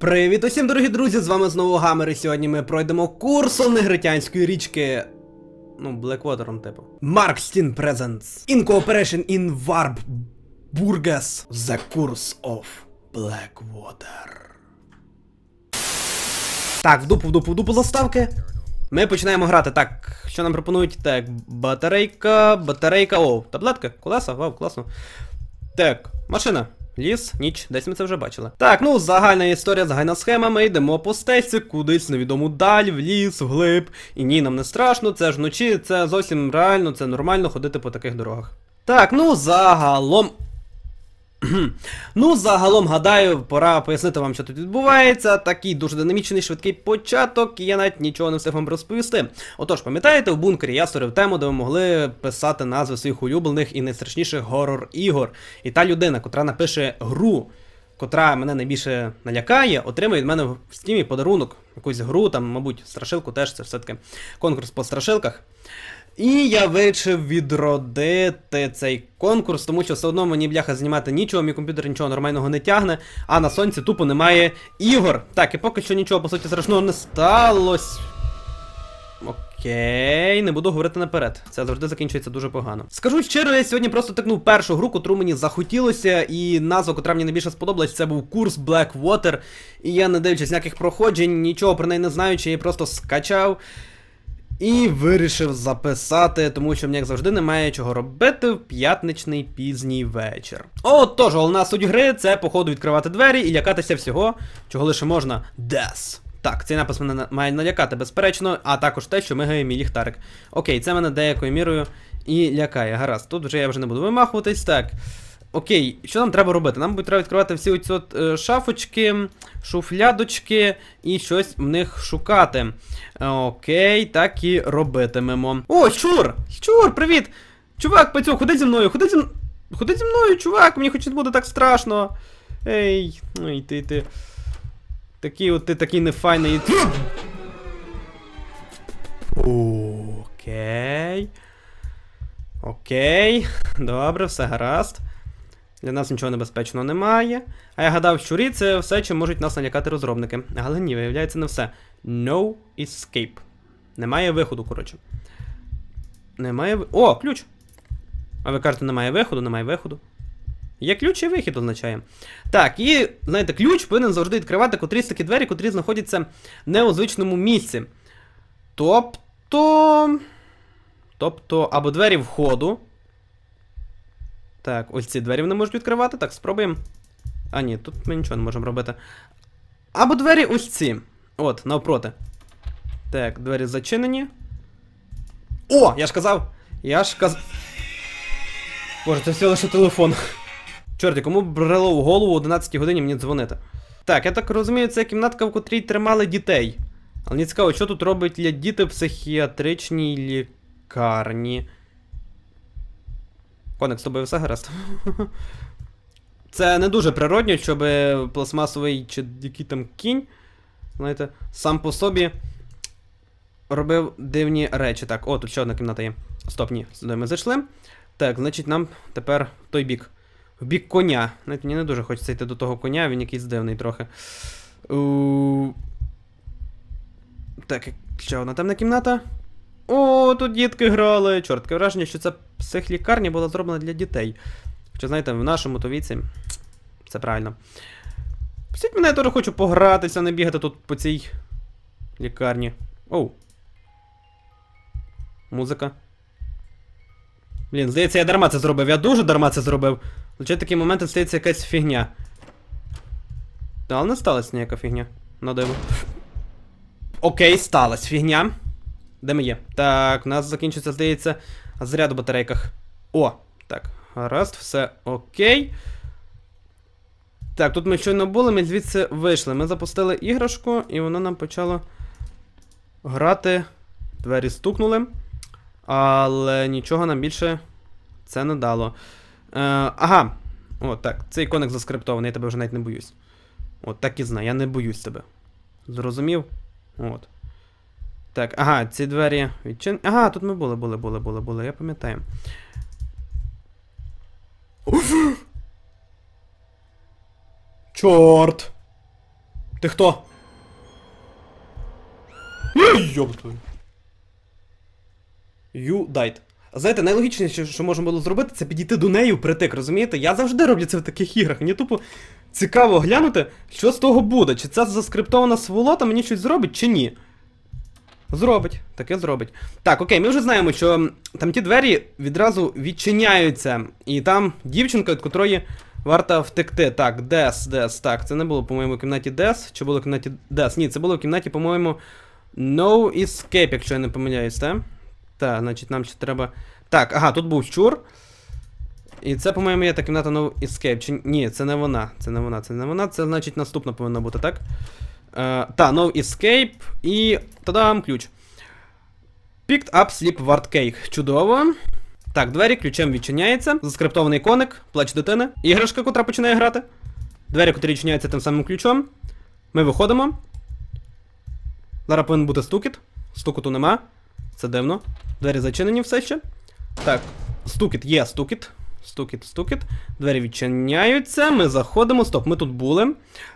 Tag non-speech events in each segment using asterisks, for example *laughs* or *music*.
Привіт усім, дорогі друзі! З вами знову Гамер, і сьогодні ми пройдемо курсом негритянської річки. Ну, Блеквотером, типу. Markstin Presents. In cooperation in Warp Burgas. The Course of Blackwater. Так, в дупу, в дупу, в дупу заставки. Ми починаємо грати. Так, що нам пропонують? Так, батарейка, батарейка. О, таблетка, колеса, вау, класно. Так, машина. Ліс, ніч, десь ми це вже бачили. Так, ну загальна історія, загальна схема. Ми йдемо по стельці, кудись невідому даль, в ліс, вглиб. І ні, нам не страшно, це ж вночі, це зовсім реально, це нормально ходити по таких дорогах. Так, ну загалом. *clears throat* Ну, загалом, гадаю, пора пояснити вам, що тут відбувається. Такий дуже динамічний, швидкий початок, і я навіть нічого не встиг вам розповісти. Отож, пам'ятаєте, в бункері я створив тему, де ви могли писати назви своїх улюблених і найстрашніших горор-ігор. І та людина, котра напише гру, котра мене найбільше налякає, отримає від мене в стімі подарунок, якусь гру, там, мабуть, страшилку теж це все-таки конкурс по страшилках. І я вирішив відродити цей конкурс, тому що все одно мені бляха знімати нічого, мій комп'ютер нічого нормального не тягне, а на сонці тупо немає ігор. Так, і поки що нічого, по суті, страшного не сталося. Окей, не буду говорити наперед. Це завжди закінчується дуже погано. Скажу щиро, я сьогодні просто тикнув першу гру, котру мені захотілося, і назва, котра мені найбільше сподобалась, це був курс Blackwater. І я, не дивлячись ніяких проходжень, нічого про неї не знаючи, я просто скачав. І вирішив записати, тому що мені як завжди немає чого робити в п'ятничний пізній вечір. Отож, головна суть гри це, походу, відкривати двері і лякатися всього, чого лише можна. Дес. Так, цей напис мене має налякати, безперечно, а також те, що мигає мій ліхтарик. Окей, це мене деякою мірою і лякає. Гаразд, тут вже я вже не буду вимахуватись. Так. Окей, що нам треба робити? Нам буде треба відкривати всі оці от е, шафочки, шуфлядочки і щось в них шукати. Окей, так і робитимемо. О, щур! Щур, привіт! Чувак, пацюк, ходи зі мною, ходи зі мною. Ходи зі мною, чувак, мені хоч не буде так страшно. Ей, ой, ти ти. Такий от ти такий нефайний. Окей. Окей. Добре, все гаразд. Для нас нічого небезпечного немає. А я гадав, щурі це все, чим можуть нас налякати розробники. Але ні, виявляється, не все. No escape. Немає виходу, коротше. Немає. О, ключ! А ви кажете, немає виходу, немає виходу. Є ключ і вихід означає. Так, і, знаєте, ключ повинен завжди відкривати котрісь такі двері, котрі знаходяться не у звичному місці. Тобто. Тобто, або двері входу. Так, ось ці двері вони можуть відкривати. Так, спробуємо. А, ні, тут ми нічого не можемо робити. Або двері ось ці. От, навпроти. Так, двері зачинені. О! Я ж казав! Я ж казав. Боже, це все лише телефон. Чорті, кому брало в голову о 11 годині мені дзвонити? Так, я так розумію, це кімнатка, в котрій тримали дітей. Але мені цікаво, що тут робить для діти в психіатричній лікарні. Коник, з все гаразд. *laughs* Це не дуже природньо, щоб пластмасовий чи який там кінь, знаєте, сам по собі робив дивні речі. Так, о, тут ще одна кімната є. Стоп, ні, сюди ми зайшли. Так, значить, нам тепер той бік. В бік коня. Навіть мені не дуже хочеться йти до того коня, він якийсь дивний трохи. У... Так, ще одна темна кімната. О, тут дітки грали. Чорт, таке враження, що це психлікарня була зроблена для дітей. Хоча, знаєте, в нашому то віці це правильно. Пустіть мене, я теж хочу погратися, не бігати тут по цій лікарні. Оу. Музика. Блін, здається, я дарма це зробив. Я дуже дарма це зробив. Звичайно, такі моменти стається якась фігня. Та, але не сталася ніяка фігня. На диво. Окей, сталася фігня. Де ми є? Так, у нас закінчиться, здається, заряд у батарейках. О, так, гаразд, все окей. Так, тут ми щойно були, ми звідси вийшли. Ми запустили іграшку, і воно нам почало грати. Двері стукнули. Але нічого нам більше це не дало. Е, Ага. О, так, цей коник заскриптований, я тебе вже навіть не боюсь. От, так і знаю, я не боюсь тебе. Зрозумів? От. Так, ага, ці двері відчин. Ага, тут ми були, були, були, були, були, я пам'ятаю. *gasps* Чорт! Ти хто? *gasps* Ой, Йоб твою. You died. Знаєте, найлогічніше, що можна було зробити, це підійти до неї впритик, розумієте? Я завжди роблю це в таких іграх. Мені тупо цікаво глянути, що з того буде. Чи це заскриптована сволота мені щось зробить, чи ні. Зробить, таке зробить. Так, окей, ми вже знаємо, що там ті двері відразу відчиняються. І там дівчинка, від котрої варто втекти. Так, Дес, Дес. Так, це не було, по-моєму, в кімнаті Дес. Чи було в кімнаті Дес? Ні, це було в кімнаті, по-моєму, No Escape, якщо я не помиляюсь, так? Так, значить, нам ще треба. Так, ага, тут був щур. І це, по-моєму, є та кімната No Escape. Чи... Ні, це не вона. Це не вона, це не вона. Це значить наступна повинна бути, так? Е, та, No Escape і. Та-дам, ключ. Picked up Sleep Ward Cake. Чудово. Так, двері, ключем відчиняється. Заскриптований коник, плач дитини. Іграшка, котра починає грати. Двері, котрі відчиняються тим самим ключом. Ми виходимо. Зараз повинен бути стукіт. Стукоту нема. Це дивно. Двері зачинені все ще. Так, стукіт є стукіт. Стукіт, стукіт. Двері відчиняються. Ми заходимо. Стоп, ми тут були.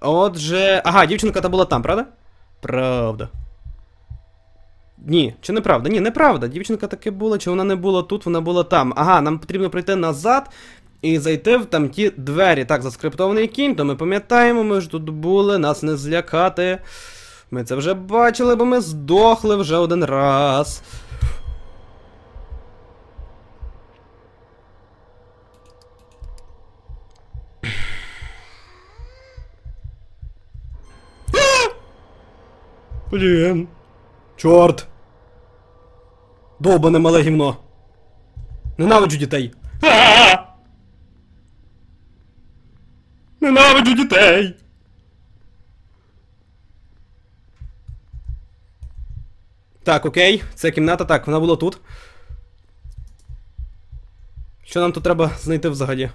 Отже. Ага, дівчинка та була там, правда? Правда. Ні, чи неправда? Ні, неправда. Дівчинка таки була, чи вона не була тут, вона була там. Ага, нам потрібно пройти назад і зайти в там ті двері. Так, заскриптований кінь, то ми пам'ятаємо, ми ж тут були, нас не злякати. Ми це вже бачили, бо ми здохли вже один раз. Блін. Чорт. Довбане мале гівно. Ненавиджу дітей. Ненавиджу дітей. Так, окей, це кімната, так, вона була тут. Що нам тут треба знайти взагалі?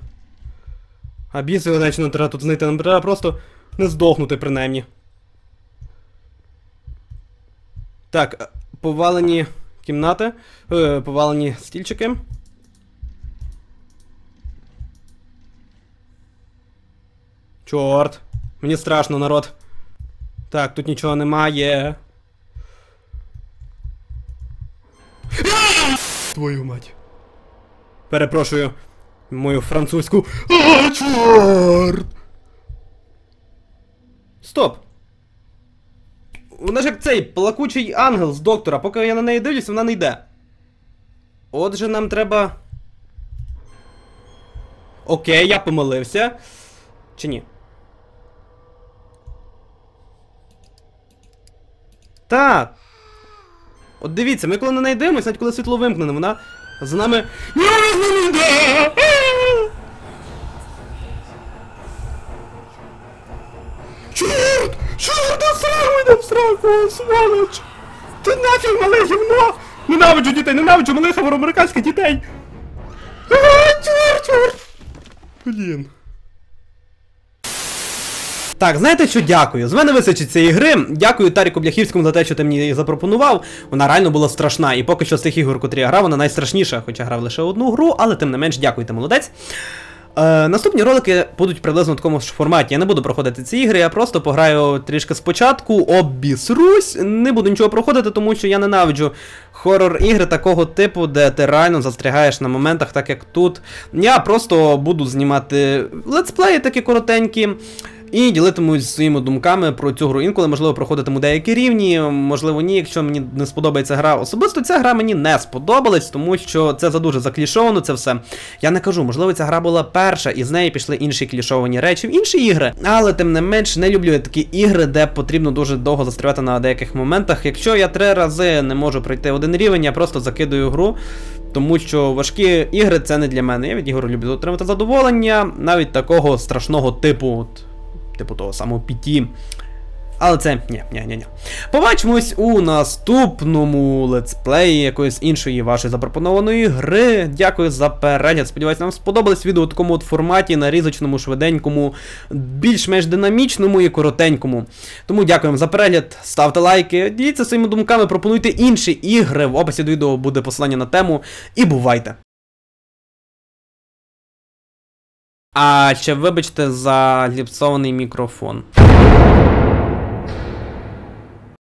А біс його наче нам треба тут знайти, нам треба просто не здохнути принаймні. Так, е, повалені кімнати, е, повалені стільчики. Чорт, мені страшно, народ. Так, тут нічого немає. Твою мать. Перепрошую мою французьку. А, чорт! Стоп! Вона ж як цей плакучий ангел з доктора, поки я на неї дивлюсь, вона не йде. Отже, нам треба. Окей, я помилився. Чи ні? Так. От дивіться, ми коли на неї дивимося, навіть коли світло вимкнене, вона за нами. В сволоч! Ти нафіг мале гівно! Ненавиджу дітей, ненавиджу малих афроамериканських дітей! Блін. Так, знаєте що, дякую. З мене височить цієї гри. Дякую Таріку Бляхівському за те, що ти мені її запропонував. Вона реально була страшна. І поки що з тих ігор, котрі я грав, вона найстрашніша, хоча грав лише одну гру, але тим не менш, дякую, ти молодець. Е, наступні ролики будуть приблизно в такому ж форматі. Я не буду проходити ці ігри, я просто пограю трішки спочатку, обісрусь, не буду нічого проходити, тому що я ненавиджу хорор-ігри такого типу, де ти реально застрягаєш на моментах, так як тут. Я просто буду знімати летсплеї такі коротенькі. І ділитимусь своїми думками про цю гру. Інколи, можливо, проходитиму деякі рівні, можливо, ні, якщо мені не сподобається гра. Особисто ця гра мені не сподобалась, тому що це задуже заклішовано, це все. Я не кажу, можливо, ця гра була перша, і з неї пішли інші клішовані речі в інші ігри. Але тим не менш не люблю я такі ігри, де потрібно дуже довго застрявати на деяких моментах. Якщо я три рази не можу пройти один рівень, я просто закидую гру. Тому що важкі ігри це не для мене. Я від ігор люблю отримати задоволення, навіть такого страшного типу. От, типу того самого PT. Але це ні, ні, ні, ні. Побачимось у наступному летсплеї якоїсь іншої вашої запропонованої гри. Дякую за перегляд. Сподіваюсь, вам сподобалось відео у такому от форматі, нарізочному, швиденькому, більш-менш динамічному і коротенькому. Тому дякую вам за перегляд, ставте лайки, діліться своїми думками, пропонуйте інші ігри. В описі до відео буде посилання на тему. І бувайте! А ще вибачте за гліпсований мікрофон.